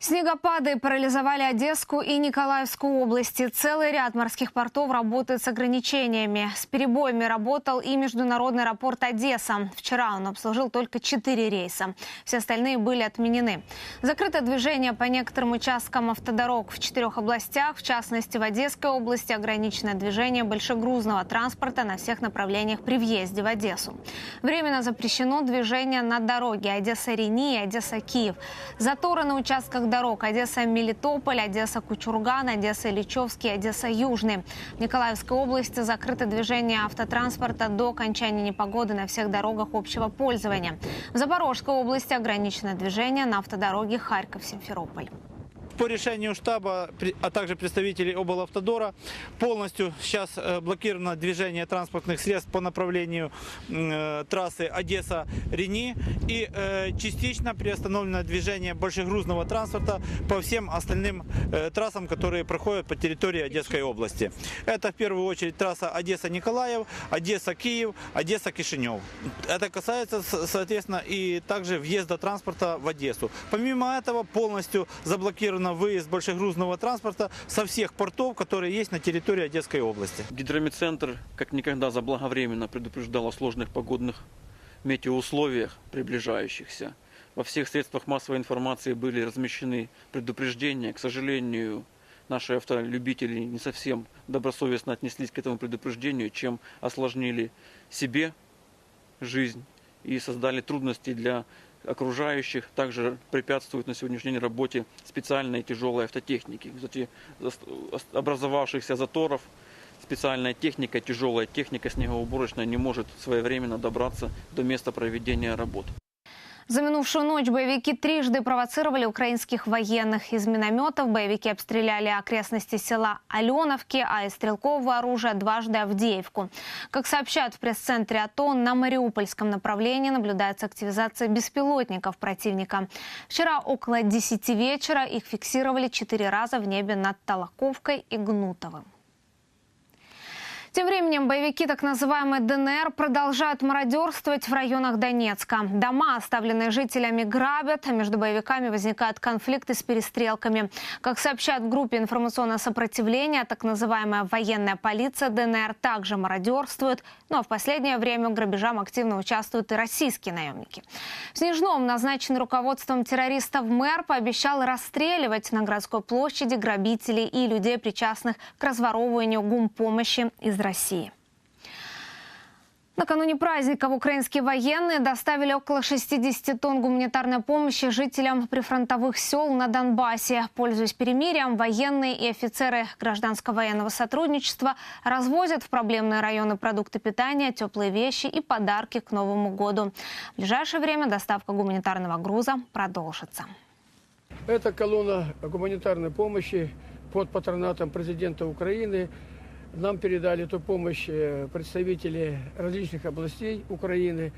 Снегопады парализовали Одесскую и Николаевскую области. Целый ряд морских портов работает с ограничениями. С перебоями работал и международный аэропорт Одесса. Вчера он обслужил только 4 рейса. Все остальные были отменены. Закрыто движение по некоторым участкам автодорог в четырех областях. В частности, в Одесской области ограничено движение большегрузного транспорта на всех направлениях при въезде в Одессу. Временно запрещено движение на дороге Одесса-Рени и Одесса-Киев. Заторы на участках дорог Одесса-Мелитополь, Одесса-Кучурган, Одесса-Ильичевский, Одесса-Южный. В Николаевской области закрыто движение автотранспорта до окончания непогоды на всех дорогах общего пользования. В Запорожской области ограничено движение на автодороге Харьков-Симферополь. По решению штаба, а также представителей облавтодора, полностью сейчас э, блокировано движение транспортных средств по направлению э, трассы Одесса-Рени и э, частично приостановлено движение большегрузного транспорта по всем остальным трассам, которые проходят по территории Одесской области. Это в первую очередь трасса Одесса-Николаев, Одесса-Киев, Одесса-Кишинев. Это касается, соответственно, и также въезда транспорта в Одессу. Помимо этого, полностью заблокирован выезд большегрузного транспорта со всех портов, которые есть на территории Одесской области. Гидромедцентр как никогда заблаговременно предупреждал о сложных погодных метеоусловиях, приближающихся. Во всех средствах массовой информации были размещены предупреждения. К сожалению, наши автолюбители не совсем добросовестно отнеслись к этому предупреждению, чем осложнили себе жизнь и создали трудности для окружающих. Также препятствуют на сегодняшний день работе специальной тяжелой автотехники. Кстати, образовавшихся заторов специальная техника, тяжелая техника снегоуборочная не может своевременно добраться до места проведения работ. За минувшую ночь боевики трижды провоцировали украинских военных. Из минометов боевики обстреляли окрестности села Аленовки, а из стрелкового оружия дважды Авдеевку. Как сообщают в пресс-центре АТО, на Мариупольском направлении наблюдается активизация беспилотников противника. Вчера около 10 вечера их фиксировали четыре раза в небе над Толоковкой и Гнутовым. Тем временем боевики так называемой ДНР продолжают мародерствовать в районах Донецка. Дома, оставленные жителями, грабят, а между боевиками возникают конфликты с перестрелками. Как сообщают группе информационное сопротивление, так называемая военная полиция ДНР также мародерствует. Ну а в последнее время грабежам активно участвуют и российские наемники. В Снежном назначенный руководством террористов мэр пообещал расстреливать на городской площади грабителей и людей, причастных к разворовыванию гумпомощи из России. Накануне праздников украинские военные доставили около 60 тонн гуманитарной помощи жителям прифронтовых сел на Донбассе. Пользуясь перемирием, военные и офицеры гражданско-военного сотрудничества развозят в проблемные районы продукты питания, теплые вещи и подарки к Новому году. В ближайшее время доставка гуманитарного груза продолжится. Это колонна гуманитарной помощи под патронатом президента Украины. Нам передали эту помощь э, представители различных областей Украины.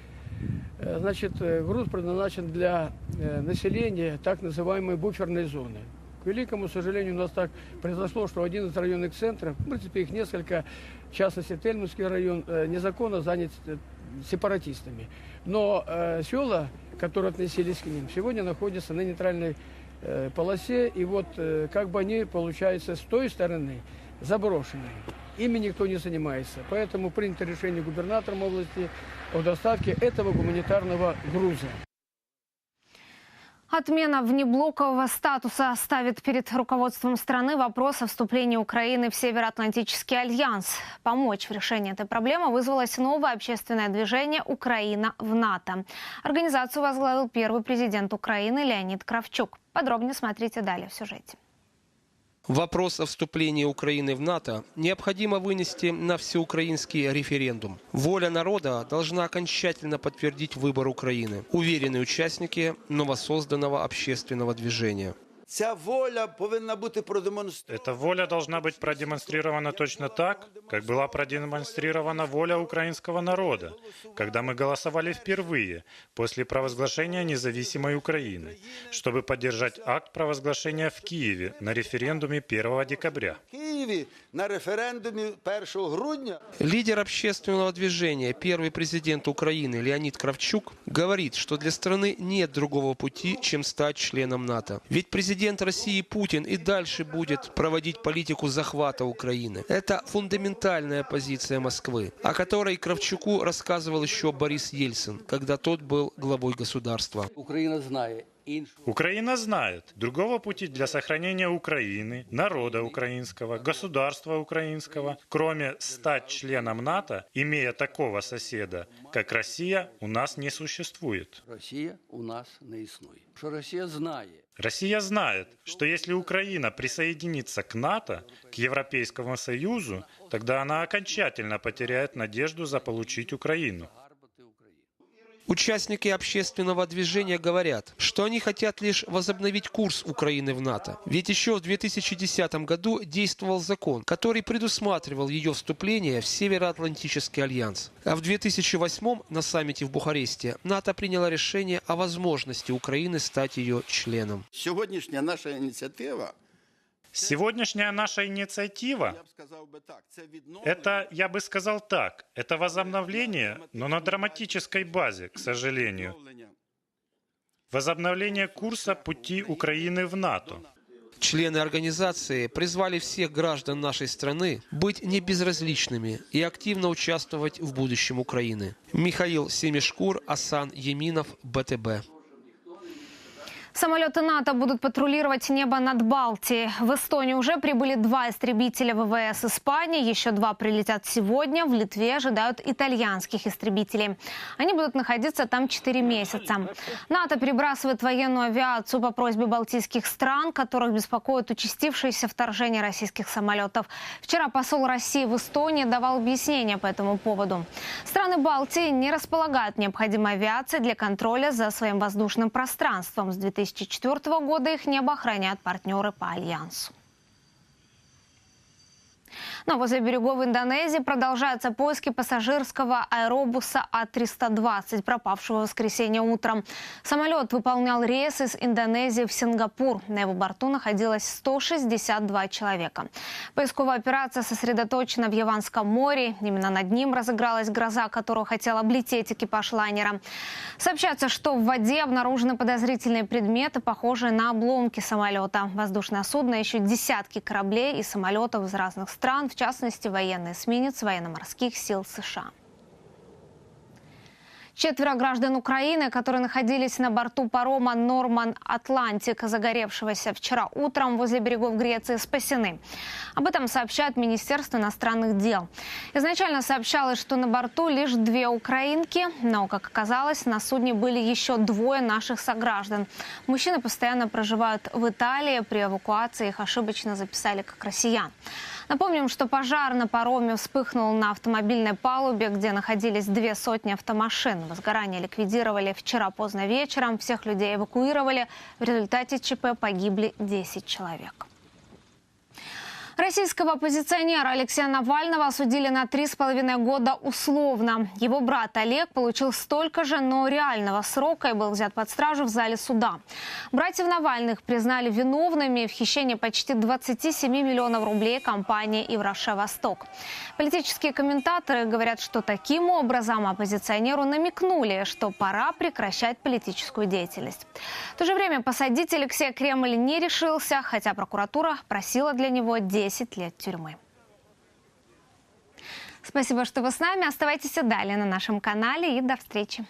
Э, Значит, э, груз предназначен для населения так называемой буферной зоны. К великому сожалению, у нас так произошло, что один из районных центров, в принципе, их несколько, в частности, Тельманский район, незаконно занят сепаратистами. Но э, села, которые относились к ним, сегодня находятся на нейтральной э, полосе, и вот э, как бы они, получается, с той стороны заброшенные. Ими никто не занимается. Поэтому принято решение губернатором области о доставке этого гуманитарного груза. Отмена внеблокового статуса ставит перед руководством страны вопрос о вступлении Украины в Североатлантический альянс. Помочь в решении этой проблемы вызвалось новое общественное движение «Украина в НАТО». Организацию возглавил первый президент Украины Леонид Кравчук. Подробнее смотрите далее в сюжете. Вопрос о вступлении Украины в НАТО необходимо вынести на всеукраинский референдум. Воля народа должна окончательно подтвердить выбор Украины. Уверены участники новосозданного общественного движения. Ця воля повинна бути продемонстрована. Эта воля должна быть продемонстрирована точно так, как была продемонстрирована воля украинского народа, когда мы голосовали впервые после провозглашения независимой Украины, чтобы поддержать акт провозглашения в Киеве на референдуме 1 декабря. В Києві на референдумі 1 грудня Лидер общественного движения, первый президент Украины Леонид Кравчук, говорит, что для страны нет другого пути, чем стать членом НАТО. Ведь президент России Путин и дальше будет проводить политику захвата Украины. Это фундаментальная позиция Москвы, о которой Кравчуку рассказывал еще Борис Ельцин, когда тот был главой государства. Україна знає іншу. Украина знает, другого пути для сохранения Украины, народа украинского, государства украинского, кроме стать членом НАТО, имея такого соседа, как Россия, у нас не существует. Росія у нас не існує. Що Росія знає, Россия знает, что если Украина присоединится к НАТО, к Европейскому Союзу, тогда она окончательно потеряет надежду заполучить Украину. гарбати Україну. Участники общественного движения говорят, что они хотят лишь возобновить курс Украины в НАТО. Ведь еще в 2010 году действовал закон, который предусматривал ее вступление в Североатлантический альянс. А в 2008 на саммите в Бухаресте НАТО приняло решение о возможности Украины стать ее членом. сьогоднішня наша ініціатива, Сегодняшняя наша инициатива. Это, я бы сказал так, это возобновление, но на драматической базе, к сожалению. Возобновление курса пути Украины в НАТО. Члены организации призвали всех граждан нашей страны быть небезразличными и активно участвовать в будущем Украины. Михаил Семишкур, Асан Еминов, БТБ. Самолеты НАТО будут патрулировать небо над Балтией. В Эстонию уже прибыли два истребителя ВВС Испании. Еще два прилетят сегодня. В Литве ожидают итальянских истребителей. Они будут находиться там 4 месяца. НАТО перебрасывает военную авиацию по просьбе балтийских стран, которых беспокоит участившееся вторжение российских самолетов. Вчера посол России в Эстонии давал объяснение по этому поводу. Страны Балтии не располагают необходимой авиацией для контроля за своим воздушным пространством. С 2004 года их небо охраняют партнеры по Альянсу. Но возле берегов Индонезии продолжаются поиски пассажирского аэробуса А-320, пропавшего в воскресенье утром. Самолет выполнял рейс из Индонезии в Сингапур. На его борту находилось 162 человека. Поисковая операция сосредоточена в Яванском море. Именно над ним разыгралась гроза, которую хотел облететь экипаж лайнера. Сообщается, что в воде обнаружены подозрительные предметы, похожие на обломки самолета. Воздушное судно ищут десятки кораблей и самолетов из разных стран, в частности, военный эсминец военно-морских сил США. Четверо граждан Украины, которые находились на борту парома «Норман Атлантик», загоревшегося вчера утром возле берегов Греции, спасены. Об этом сообщает Министерство иностранных дел. Изначально сообщалось, что на борту лишь две украинки, но, как оказалось, на судне были еще двое наших сограждан. Мужчины постоянно проживают в Италии. При эвакуации их ошибочно записали как россиян. Напомним, что пожар на пароме вспыхнул на автомобильной палубе, где находились две сотни автомашин. Возгорание ликвидировали вчера поздно вечером. Всех людей эвакуировали. В результате ЧП погибли 10 человек. Российского оппозиционера Алексея Навального осудили на три с половиной года условно. Его брат Олег получил столько же, но реального срока и был взят под стражу в зале суда. Братьев Навальных признали виновными в хищении почти 27 миллионов рублей компании «Евроше Восток». Политические комментаторы говорят, что таким образом оппозиционеру намекнули, что пора прекращать политическую деятельность. В то же время посадить Алексея Кремль не решился, хотя прокуратура просила для него 10 лет тюрьмы. Спасибо, что вы с нами. Оставайтесь и далее на нашем канале и до встречи.